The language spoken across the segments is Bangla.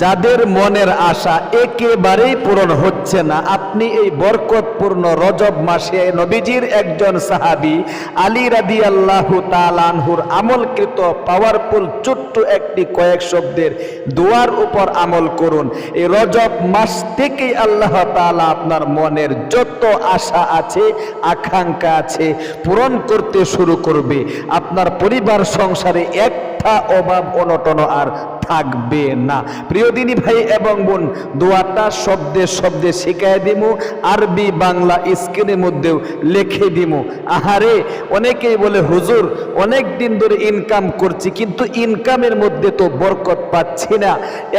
যাদের মনের আশা একেবারেই পূরণ হচ্ছে না, আপনি এই বরকতপূর্ণ রজব মাসে নবীজির একজন সাহাবি আলী রাদি আল্লাহ তালানহুর আমলকৃত পাওয়ারফুল ছোট্ট একটি কয়েক শব্দের দোয়ার উপর আমল করুন। এই রজব মাস থেকেই আল্লাহ তালা আপনার মনের যত আশা আছে, আকাঙ্ক্ষা আছে পূরণ করতে শুরু করবে। আপনার পরিবার, সংসারে একটা অভাব অনটন আর থাকবে না। প্রিয় দিনী ভাই এবং বোন, দোয়াটা শব্দে শব্দে শিখাই দিমু, আরবি, বাংলা স্ক্রিনের মধ্যেও লিখে দিমু। আহারে, অনেকেই বলে, হুজুর অনেক দিন ধরে ইনকাম করছি, কিন্তু ইনকামের মধ্যে তো বরকত পাচ্ছি না।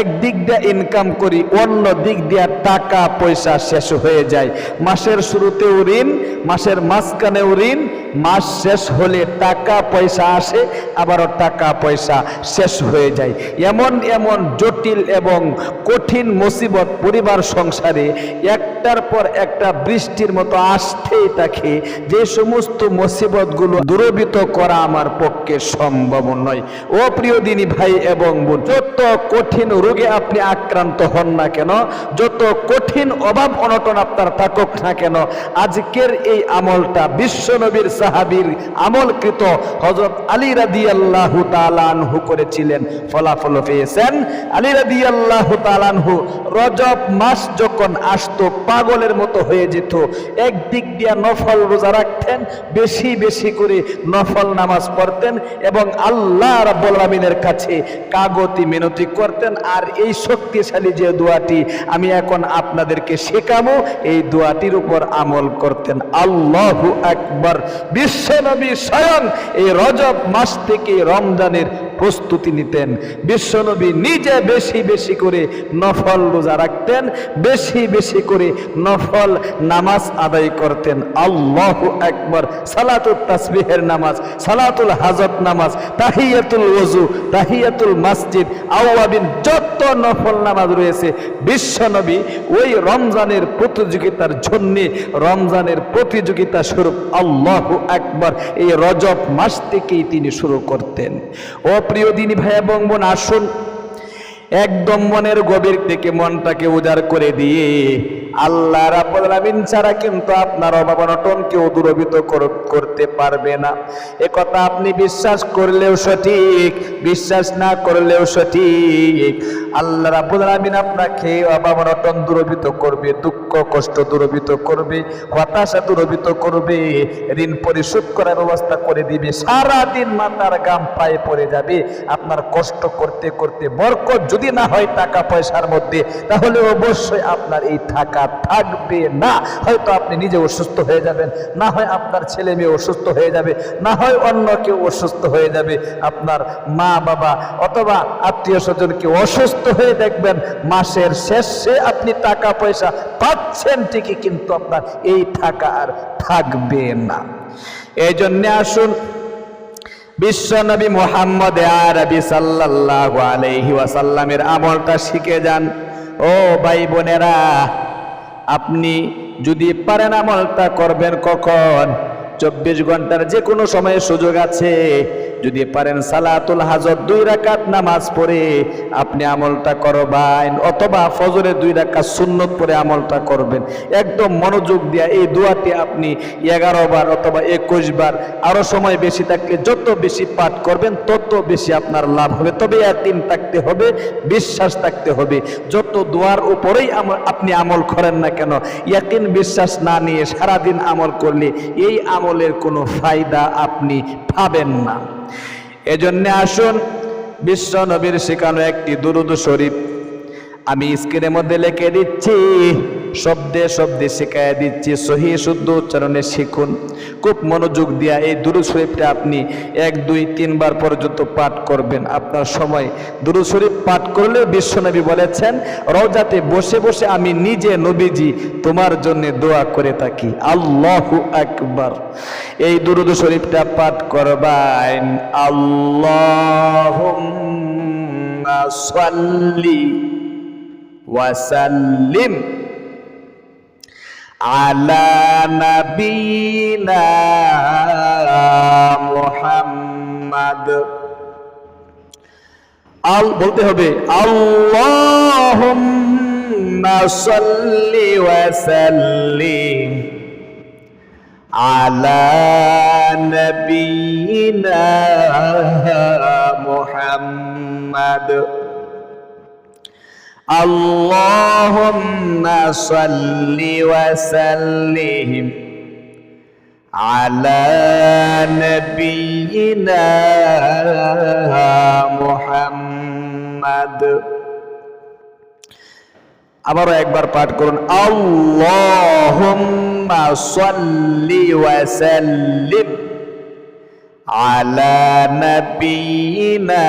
এক দিক দিয়ে ইনকাম করি, অন্য দিক দিয়ে টাকা, পয়সা শেষ হয়ে যায়। মাসের শুরুতেও ঋণ, মাসের মাঝখানেও ঋণ, মাস শেষ হলে টাকা, পয়সা আসে, আবারও টাকা, পয়সা শেষ হয়ে যায়। এমন এমন জটিল এবং কঠিন মুসিবত পরিবার সংসারে একটার পর একটা বৃষ্টির মতো আসতেই থাকে। যে সমস্ত মুসিবতগুলো দূরবিত করা আমার পক্ষে সম্ভব নয়। ও প্রিয় দিনী ভাই এবং বোন, যত কঠিন রোগে আপনি আক্রান্ত হন না কেন, যত কঠিন অভাব অনটন আপনার থাকুক না কেন, আজকের এই আমলটা বিশ্বনবীর সাহাবীর আমলকৃত হজরত আলী রাদি আল্লাহ তালানহু করেছিলেন। ফলাফল পেয়েছেন। আলী রাদি আল্লাহ তালানহু রজব মাস যখন আসতো, পাগলের মতো হয়ে যেত। একদিক দিয়া নফল রোজা রাখতেন, বেশি বেশি করে নফল নামাজ পড়তেন এবং আল্লাহ রাব্বুল কাছে কাগতি মিনতি করতেন। আর এই শক্তিশালী যে দোয়াটি আমি এখন আপনাদেরকে শেখাবো, এই দোয়াটির উপর আমল করতেন। আল্লাহু আকবার। বিশ্বনবী স্বয়ং এই রজব মাস থেকে রমজানের প্রস্তুতি নিতেন। বিশ্বনবী নিজে বেশি বেশি করে নফল রোজা রাখতেন, বেশি বেশি করে নফল নামাজ আদায় করতেন। আল্লাহ একবার সালাতুল তাসবিহের নামাজ, সালাতুল হাজত নামাজ, তাহিয়াতুল ওজু তাহিয়াতুল মসজিদ আওয়াবিন যত নফল নামাজ রয়েছে, বিশ্বনবী ওই রমজানের প্রতিযোগিতার জন্যে রমজানের প্রতিযোগিতা স্বরূপ আল্লাহ একবার এই রজব মাস থেকেই তিনি শুরু করতেন। ও প্রিয় দিন ভাই এবং বোন আসুন। একদম মনের গভীর থেকে মনটাকে উজাড় করে দিয়ে আল্লাহ রাব্বুল ছাড়া কিন্তু আপনার অভাব অনটন কেউ দূরবিত করতে পারবে না। এ কথা আপনি বিশ্বাস করলেও সঠিক, বিশ্বাস না করলেও সঠিক। আল্লাহ রাব্বুল আপনাকে অভাব অনটন দূরবিত করবে, দুঃখ, কষ্ট দূরবিত করবে, হতাশা দূরবিত করবে, ঋণ পরিশোধ করার ব্যবস্থা করে দিবে সারা দিন মাথার গাম পায়ে পড়ে যাবে। আপনার কষ্ট করতে করতে বরকত যদি না হয় টাকা পয়সার মধ্যে, তাহলে অবশ্যই আপনার এই টাকা থাকবে না। হয়তো আপনি নিজে অসুস্থ হয়ে যাবেন, না হয় আপনার ছেলে মেয়ে অসুস্থ হয়ে যাবে, না হয় অন্য কেউ অসুস্থ হয়ে যাবে। আপনার মা বাবা অথবা আত্মীয় স্বজনকে অসুস্থ হয়ে দেখবেন, মাসের শেষে আপনি টাকা পয়সা পাচ্ছেন ঠিকই, কিন্তু আপনার এই টাকা আর থাকবে না। এই জন্যে আসুন, বিশ্ব নবী মোহাম্মদ আরবি সাল্লাল্লাহু আলাইহি ওয়াসাল্লামের আমলটা শিখে যান। ও ভাই বোনেরা আপনি যদি পারেন আমলটা করবেন কখন? চব্বিশ ঘণ্টার যে কোনো সময়ে সুযোগ আছে। যদি পারেন সালাতুল হাজত দুই রাকাত নামাজ পড়ে আপনি আমলটা করবেন, অথবা ফজরে দুই রাকাত সুন্নত পরে আমলটা করবেন। একদম মনোযোগ দিয়া এই দোয়াটি আপনি এগারো বার অথবা একুশ বার আরও সময় বেশি থাকলে যত বেশি পাঠ করবেন তত বেশি আপনার লাভ হবে। তবে একদিন থাকতে হবে, বিশ্বাস থাকতে হবে। যত দোয়ার উপরেই আপনি আমল করেন না কেন ইয়াকিন বিশ্বাস না নিয়ে সারাদিন আমল করলে এই আমলের কোনো ফায়দা আপনি পাবেন না। এজন্যে আসুন বিশ্ব নবীর শেখানো একটি দুরুদ শরীফ আমি স্ক্রিনের মধ্যে লিখে দিচ্ছি। শব্দে শব্দে শেখায় দিচ্ছি সহি শুদ্ধ উচ্চারণে শিখুন খুব মনোযোগ দিয়া এই দুরুদ শরীফটা আপনি এক দুই তিনবার পর্যন্ত পাঠ করবেন আপনার সময় দুরুদ শরীফ পাঠ করলেও বিশ্বনবী বলেছেন রওজাতে বসে বসে আমি নিজে নবীজি তোমার জন্য দোয়া করে থাকি আল্লাহু আকবার এই দুরুদ শরীফটা পাঠ করবেন আল্লাহুম্মা সাল্লি وسلم على نبينا محمد আল বলতে হবে আল্লাহ صل وسلم على نبينا محمد اللهم صل وسلم على نبينا محمد আবারও একবার পাঠ করুন আল্লাহুম্মা সাল্লি ওয়া সাল্লিম আলা নাবিয়িনা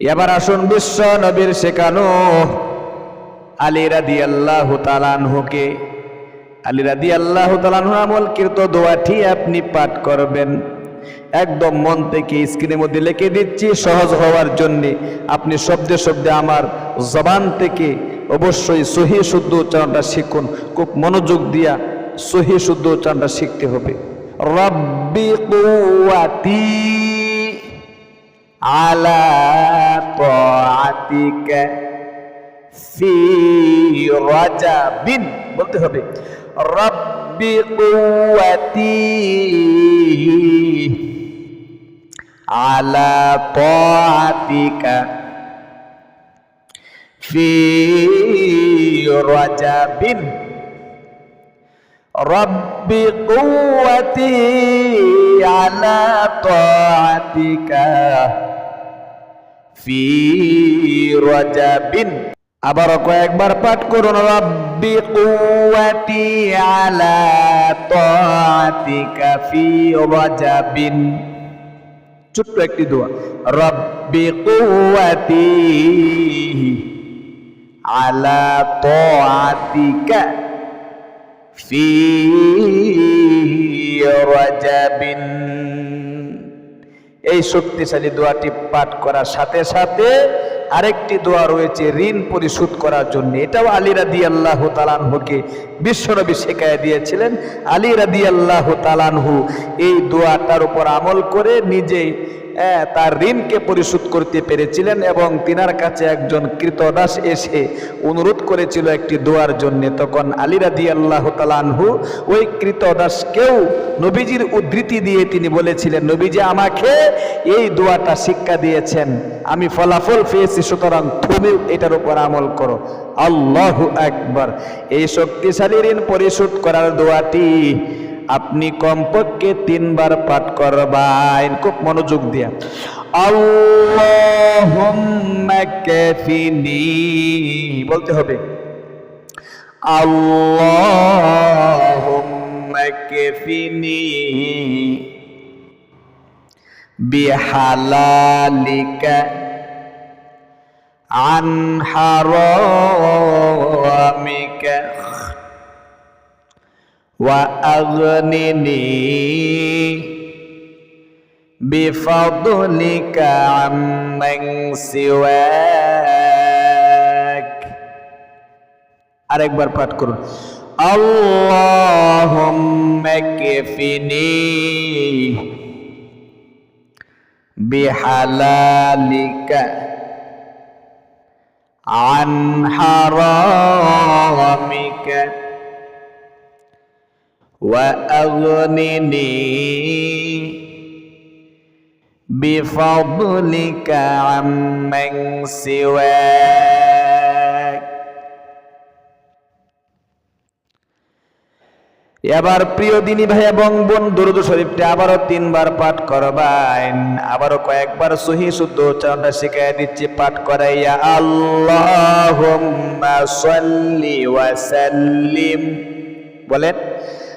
এবার আসুন বিশ্ব নবীর শেখানো আলী রাদি আল্লাহ তালানহুকে আলী রাদি আল্লাহ তালানহু আমল কৃত দোয়াটি আপনি পাঠ করবেন। একদম মন থেকে স্ক্রিনের মধ্যে লিখে দিচ্ছি, সহজ হওয়ার জন্যে। আপনি শব্দে শব্দে আমার জবান থেকে অবশ্যই সহি শুদ্ধ উচ্চারণটা শিখুন। খুব মনোযোগ দিয়া সহি শুদ্ধ উচ্চারণটা শিখতে হবে। রব্বি কুয়াতি আলা তাআতিকা ফি রাজাবিন বলতে হবে রব্বি কুয়াতি আলা তাআতিকা ফি রাজাবিন Rabbi kuwati ana ta'atika fi rajabin. Abar aku ekbar pat kurun Rabbi kuwati ala ta'atika fi rajabin. Cukup di dua. Rabbi kuwati ala ta'atika ফি রাজাবিন এই শক্তিশালী দোয়াটি পাঠ করার সাথে সাথে আরেকটি দোয়া রয়েছে ঋণ পরিশোধ করার জন্য। এটাও আলী রাদি আল্লাহ তালানহুকে বিশ্বনবী শেখায় দিয়েছিলেন। আলী রাদি আল্লাহ তালানহু এই দোয়াটার উপর আমল করে নিজেই তার ঋণকে পরিশোধ করতে পেরেছিলেন এবং তিনার কাছে একজন কৃতদাস এসে অনুরোধ করেছিল একটি দোয়ার জন্যে। তখন আলী রাদি আল্লাহ তালানহু ওই কৃতদাসকেও নবীজির উদ্ধৃতি দিয়ে তিনি বলেছিলেন, নবীজি আমাকে এই দোয়াটা শিক্ষা দিয়েছেন। আমি ফলাফল পেয়েছি, সুতরাং তুমি এটার উপর আমল করো। আল্লাহ একবার এই শক্তিশালী ঋণ পরিশোধ করার দোয়াটি আপনি কমপক্ষে তিনবার পাঠ করবেন খুব মনোযোগ দিয়া আল্লাহুম্মা কাফিনি বলতে হবে আল্লাহুম্মা কাফিনি বিহালালিকা عن حرامك وأغنني بفضلك عمن سواك আরেকবার পাঠ করুন اللهم كفني بحلالك عن حرامك وأغنني بفضلك عمن سواك এবার প্রিয় দিনী ভাই এবং বোন দুরুদ শরীফটা আবারও তিনবার পাঠ করবেন আবারও কয়েকবার সহি শুদ্ধ উচ্চারণটা শিখাই দিচ্ছি পাঠ করাইয়া আল্লাহুম্মা সাল্লি ওয়া সাল্লিম বলেন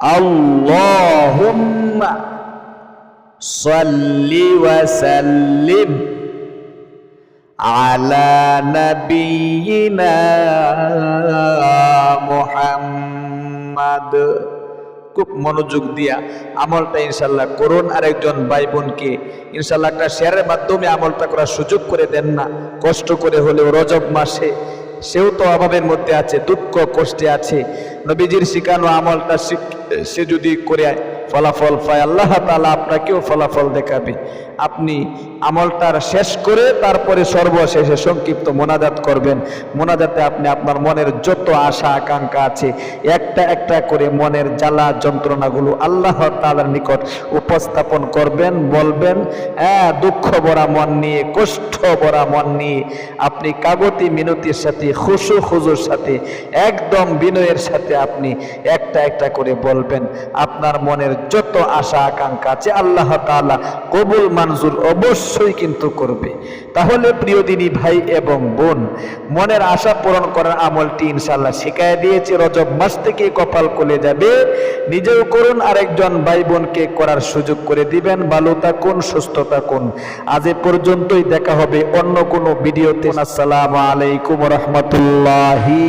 اللهم সাল্লি ওয়া সাল্লিম على نبينا মুহাম্মদ খুব মনোযোগ দিয়া আমলটা ইনশাল্লাহ করুন আর একজন ভাই বোনকে ইনশাল্লাহ একটা শেয়ারের মাধ্যমে আমলটা করার সুযোগ করে দেন না কষ্ট করে হলেও রজব মাসে সেও তো অভাবের মধ্যে আছে দুঃখ কষ্টে আছে নবীজির শিখানো আমলটা শিখ- সে যদি করে ফলাফল পায় আল্লাহ তালা আপনাকেও ফলাফল দেখাবে। আপনি আমলটার শেষ করে তারপরে সর্বশেষে সংক্ষিপ্ত মোনাজাত করবেন। মোনাজাতে আপনি আপনার মনের যত আশা, আকাঙ্ক্ষা আছে, একটা একটা করে মনের জ্বালা, যন্ত্রণাগুলো আল্লাহ তাআলার নিকট উপস্থাপন করবেন, বলবেন হ্যাঁ দুঃখ ভরা মন নিয়ে, কষ্ট ভরা মন নিয়ে আপনি কাগতি মিনতির সাথে, খুশু খুজুর সাথে, একদম বিনয়ের সাথে আপনি একটা একটা করে বলবেন। আপনার মনের যত আশা, আকাঙ্ক্ষা আছে, আল্লাহ তাআলা কবুল মঞ্জুর অবশ্যই কিন্তু করবে। তাহলে প্রিয় দিনী ভাই এবং বোন, মনের আশা পূরণ করার আমলটি ইনশাল্লাহ শিখাই দিয়েছে। রজব মাস থেকে কপাল খুলে যাবে। নিজেও করুন, আরেকজন ভাই বোনকে করার সুযোগ করে দিবেন। ভালো থাকুন, সুস্থ থাকুন। আজ পর্যন্তই দেখা হবে অন্য কোনো ভিডিওতে। আসসালামু আলাইকুম রহমতুল্লাহি